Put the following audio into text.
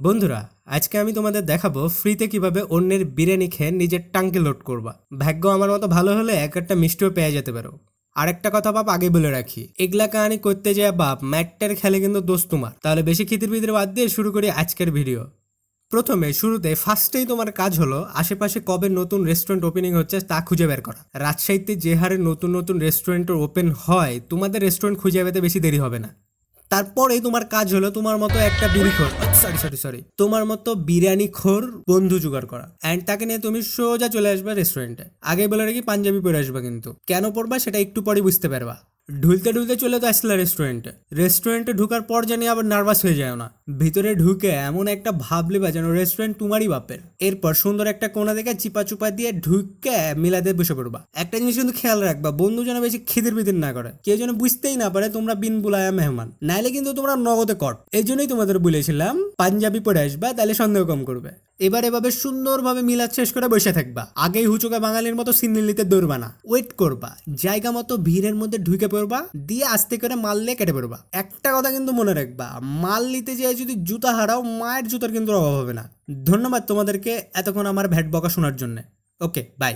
বন্ধুরা, আজকে আমি তোমাদের দেখাবো ফ্রিতে কীভাবে অন্যের বিরিয়ানি খেয়ে নিজের টাঙ্কে লোড করবা। ভাগ্য আমার মতো ভালো হলে এক একটা মিষ্টিও পেয়ে যেতে পারো। আরেকটা কথা বাপ, আগে বলে রাখি, এগুলা কাহানি করতে যায় বাপ, ম্যাটটার খেলে কিন্তু দোষ তোমার। তাহলে বেশি খিতির ভিতরে বাদ দিয়ে শুরু করি আজকের ভিডিও। প্রথমে, শুরুতে ফার্স্টেই তোমার কাজ হলো আশেপাশে কবে নতুন রেস্টুরেন্ট ওপেনিং হচ্ছে তা খুঁজে বের করা। রাজশাহীতে যে হারে নতুন নতুন রেস্টুরেন্ট ওপেন হয়, তোমাদের রেস্টুরেন্ট খুঁজে পেতে বেশি দেরি হবে না। তারপরে তোমার কাজ হলো তোমার মতো একটা বিড়ি খোর। সরি সরি সরি তোমার মতো বিরিয়ানি খোর বন্ধু জোগাড় করা। অ্যান্ড তাকে নিয়ে তুমি সোজা চলে আসবে রেস্টুরেন্টে আগে বলে রাখি, পাঞ্জাবি পরে আসবে কিন্তু। কেন পড়বা সেটা একটু পরে বুঝতে পারবা। ঢুলতে ঢুলতে চলে তো আসলে রেস্টুরেন্টে রেস্টুরেন্টে ঢুকার পর জানি আবার নার্ভাস হয়ে যায় না। ভিতরে ঢুকে এমন একটা ভাব লিবা যেন রেস্টুরেন্ট তোমারই বাপের। এরপর সুন্দর একটা কোনা দেখে চিপা চুপা দিয়ে ঢুকে মিলাতে বসে পড়বা। একটা জিনিস কিন্তু খেয়াল রাখবা, বন্ধু যেন বেশি খিদির বিদির না করে। কেউ যেন বুঝতেই না পারে তোমরা বিন বুলায়া মেহমান। নাইলে কিন্তু তোমরা নগদে কট এই জন্যই তোমাদের বলেছিলাম, পাঞ্জাবি পরে আসবা, তাহলে সন্দেহ কম করবে। এবার এভাবে সুন্দরভাবে মিলাদ শেষ করে বসে থাকবা। আগেই হুচুকা বাঙালির মতো সিন্দিল্লিতে দৌড়বা না। ওয়েট করবা। জায়গা মতো ভিড়ের মধ্যে ঢুকে পড়বা, দিয়ে আস্তে করে মারলে কেটে পড়বা। একটা কথা কিন্তু মনে রাখবা, মাল নিতে যেয়ে যদি জুতা হারাও, মায়ের জুতার কিন্তু অভাব হবে না। ধন্যবাদ তোমাদেরকে এতক্ষণ আমার ভ্যাট বকা শোনার জন্য। Okay bye